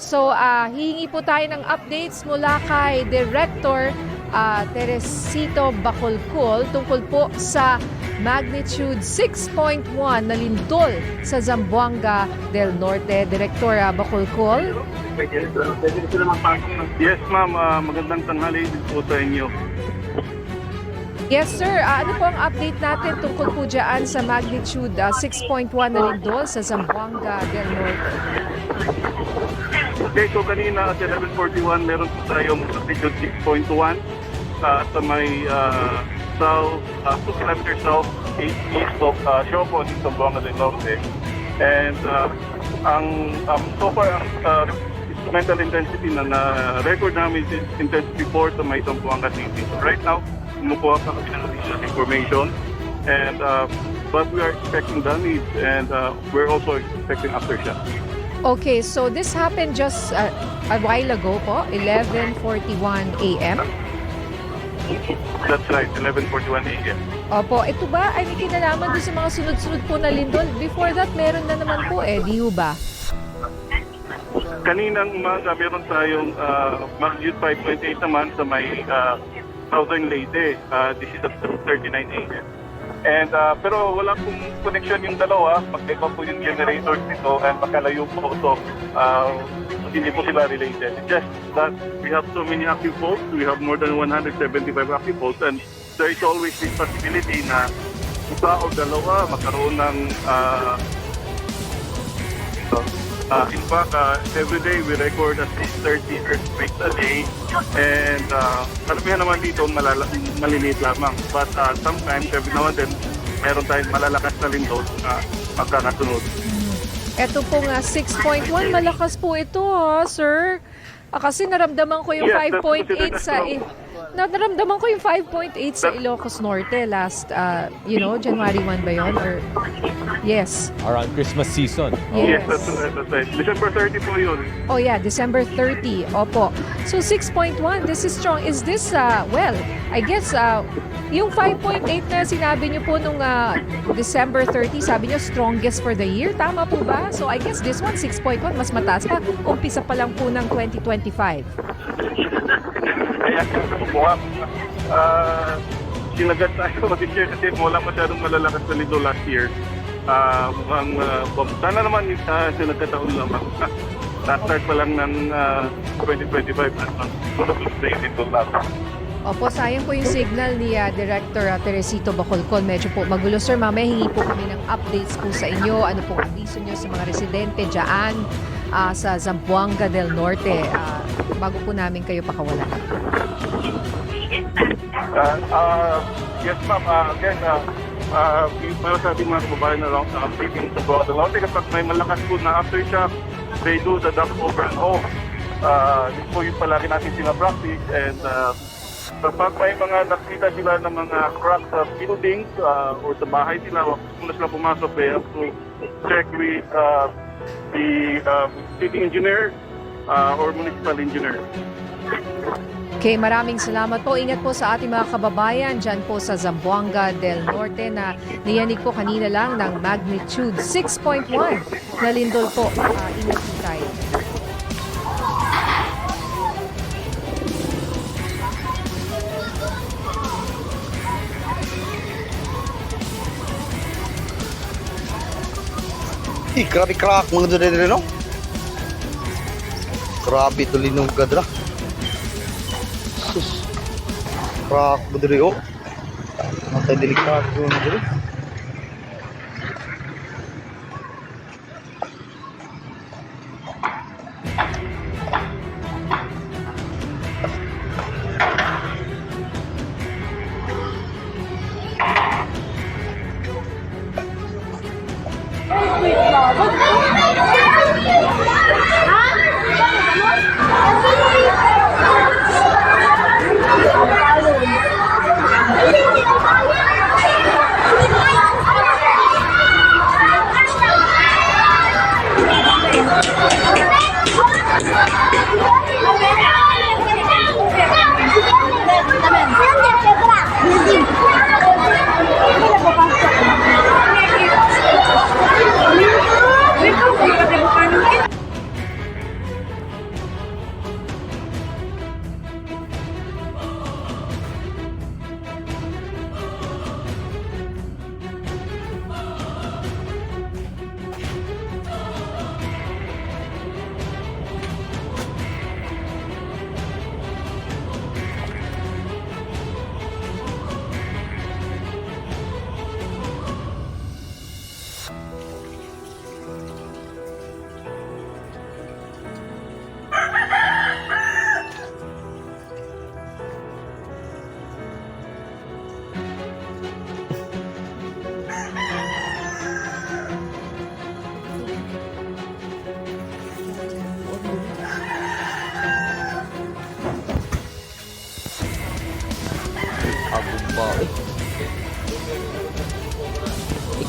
So, ah, hihingi po tayo ng updates mula kay Director ah, Teresito Bacolcol tungkol po sa magnitude 6.1 na lindol sa Zamboanga del Norte. Director ah, Bacolcol. Yes, ma'am. Ah, magandang tanghali din po sa inyo. Yes, sir. Ah, ano po ang update natin tungkol po dyan sa magnitude ah, 6.1 na lindol sa Zamboanga del Norte? Okay, so kanina at 11.41, meron po tayong magnitude 6.1 ah, sa may ah, south, uh, 2 kilometers south east, east of uh, Siopon, sa Buanga del Norte. And ah, ang um, so far, ang ah, instrumental intensity na na-record namin is intensity 4 sa may Zamboanga City. So right now, kumukuha pa kami ng additional information. And uh, but we are expecting damage and uh, we're also expecting aftershocks. Okay, so this happened just uh, a while ago po, 11.41 a.m. That's right, 11.41 a.m. Opo, ito ba ay may kinalaman doon sa mga sunod-sunod po na lindol? Before that, meron na naman po eh, di ba? Kaninang umaga, meron tayong uh, magnitude 5.8 naman sa may uh, Southern Leyte. Uh, this is at 39 a.m. And, uh, pero wala pong connection yung dalawa. Magkaiba po yung generators nito and makalayo po. So, uh, hindi po sila related. It's just that we have so many active faults. We have more than 175 active faults and there is always this possibility na isa o dalawa magkaroon ng uh, Uh, in fact, uh, every day we record at least 30 earthquakes a day. And uh, karamihan naman dito malala- maliliit lamang. But uh, sometimes, every now and then, meron tayong malalakas na lindol na magkakasunod. Ito pong ah, 6.1, malakas po ito ha, sir. Ah, kasi naramdaman ko yung Yes, that's 5.8 considered sa... naramdaman ko yung 5.8 sa Ilocos Norte last, ah, you know, January 1 ba yun? Or, yes. around Christmas season. Yes. Yes, that's, that's right. December 30 po yun. Oh yeah, December 30. Opo. So 6.1, this is strong. Is this, uh, well, I guess, uh, yung 5.8 na sinabi niyo po nung uh, December 30, sabi niyo strongest for the year. Tama po ba? So I guess this one, 6.1, mas mataas pa. Umpisa pa lang po ng 2025. Kaya mukhang uh, sinagat tayo this year kasi wala masyadong malalakas na lindol last year. Uh, mukhang uh, sana naman uh, sinagkataon lamang. Na-start pa lang ng uh, 2025 at yung lindol natin. Opo, sayang po yung signal ni uh, Director uh, Teresito Bacolcol. Medyo po magulo. Sir, mamaya hingi po kami ng updates po sa inyo. Ano pong abiso nyo sa mga residente dyan uh, sa Zamboanga del Norte uh, bago po namin kayo pakawalan. Uh, uh, yes ma'am, uh, again, uh, uh, para sa ating mga kababayan na lang sa updating sa Buwag Dalawa, kapag may malakas po na aftershock, they do the duct over and off. Uh, yun po yung palagi natin sinapractice and uh, kapag may mga nakita sila ng mga cracks sa buildings uh, or sa bahay nila, muna sila pumasok, they have to check with uh, the uh, city engineer uh, or municipal engineer. Okay, maraming salamat po. Ingat po sa ating mga kababayan dyan po sa Zamboanga del Norte na niyanig po kanina lang ng magnitude 6.1 na lindol po. Ah, ingat po tayo. Ih, grabe crack mga dere dere no. Grabe to linog gadra. Sus. Crack mo dere oh. Mata delikado mo dere.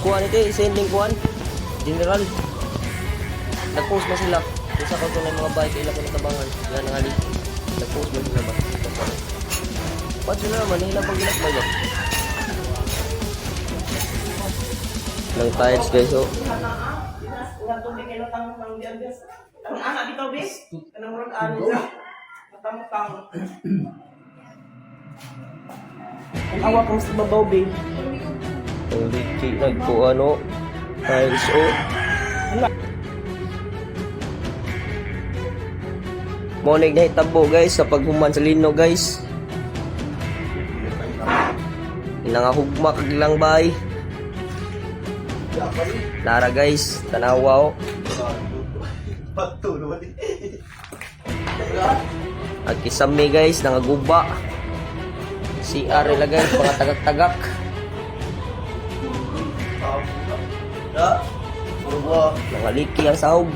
Ikuan itu, sending one. General. Nag-post ba sila? Kung sa kanto ng mga bike, ilang ko natabangan. Yan ang hali. Nag-post ba sila ba? Pag sila naman, hilang pag ginakbay ba? Lang tiles guys, oh. Ulang tubig kayo tang tang. Ang anak bitaw bis. Kanang murag ano siya. Matamutang. Ang awa ko sa babaw be. Ang Ricky, nagpo ano, tiles, oh. Monig na hitabo guys sa paghuman sa lino guys. Inangahugma kag lang bay. Lara guys, tanawa oh. At kisame guys, nangaguba. CR nila guys, mga tagak-tagak. Nangaliki ang sahog.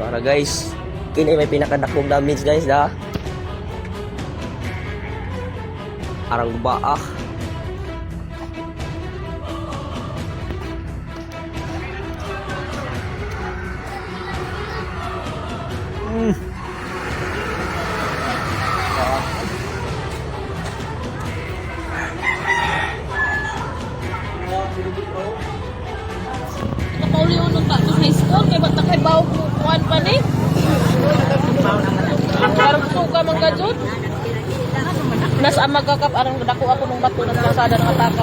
Para guys, kini may pinakadakong damage guys da. Arang baah. Suka mang gajud. Nasa magkakap, arang dako ako nung bato ng kalsada ng ataka.